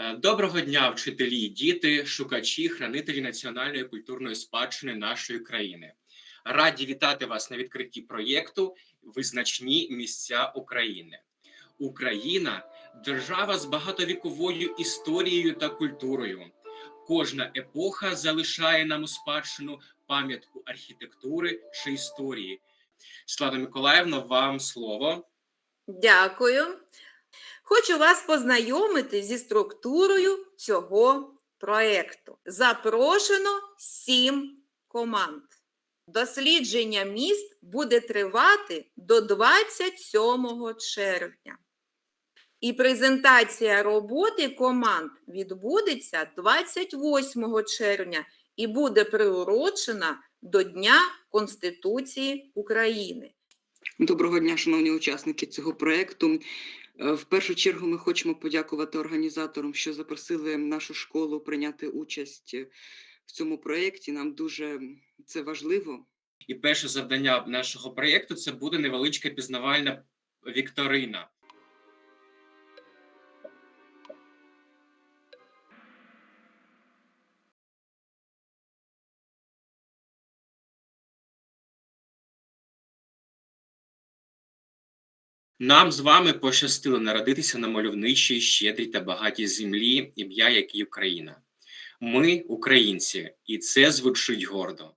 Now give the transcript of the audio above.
Е, Доброго дня, вчителі, діти, шукачі, хранителі національної культурної спадщини нашої країни. Раді вітати вас на відкритті проєкту Визначні місця України. Україна держава з багатовіковою історією та культурою. Кожна епоха залишає нам у спадщину пам'ятку архітектури чи історії. Слава Миколаївна, вам слово. Дякую. Хочу вас познайомити зі структурою цього проєкту. Запрошено сім команд. Дослідження міст буде тривати до 27 червня. І презентація роботи команд відбудеться 28 червня і буде приурочена до Дня Конституції України. Доброго дня, шановні учасники цього проекту. Е, В першу чергу ми хочемо подякувати організаторам, що запросили нашу школу прийняти участь е, в цьому проєкті. Нам дуже це важливо. І перше завдання нашого проєкту це буде невеличка пізнавальна вікторина. Нам з вами пощастило народитися на мальовничій, щедрій та багатій землі, ім'я якій Україна. Ми українці, і це звучить гордо.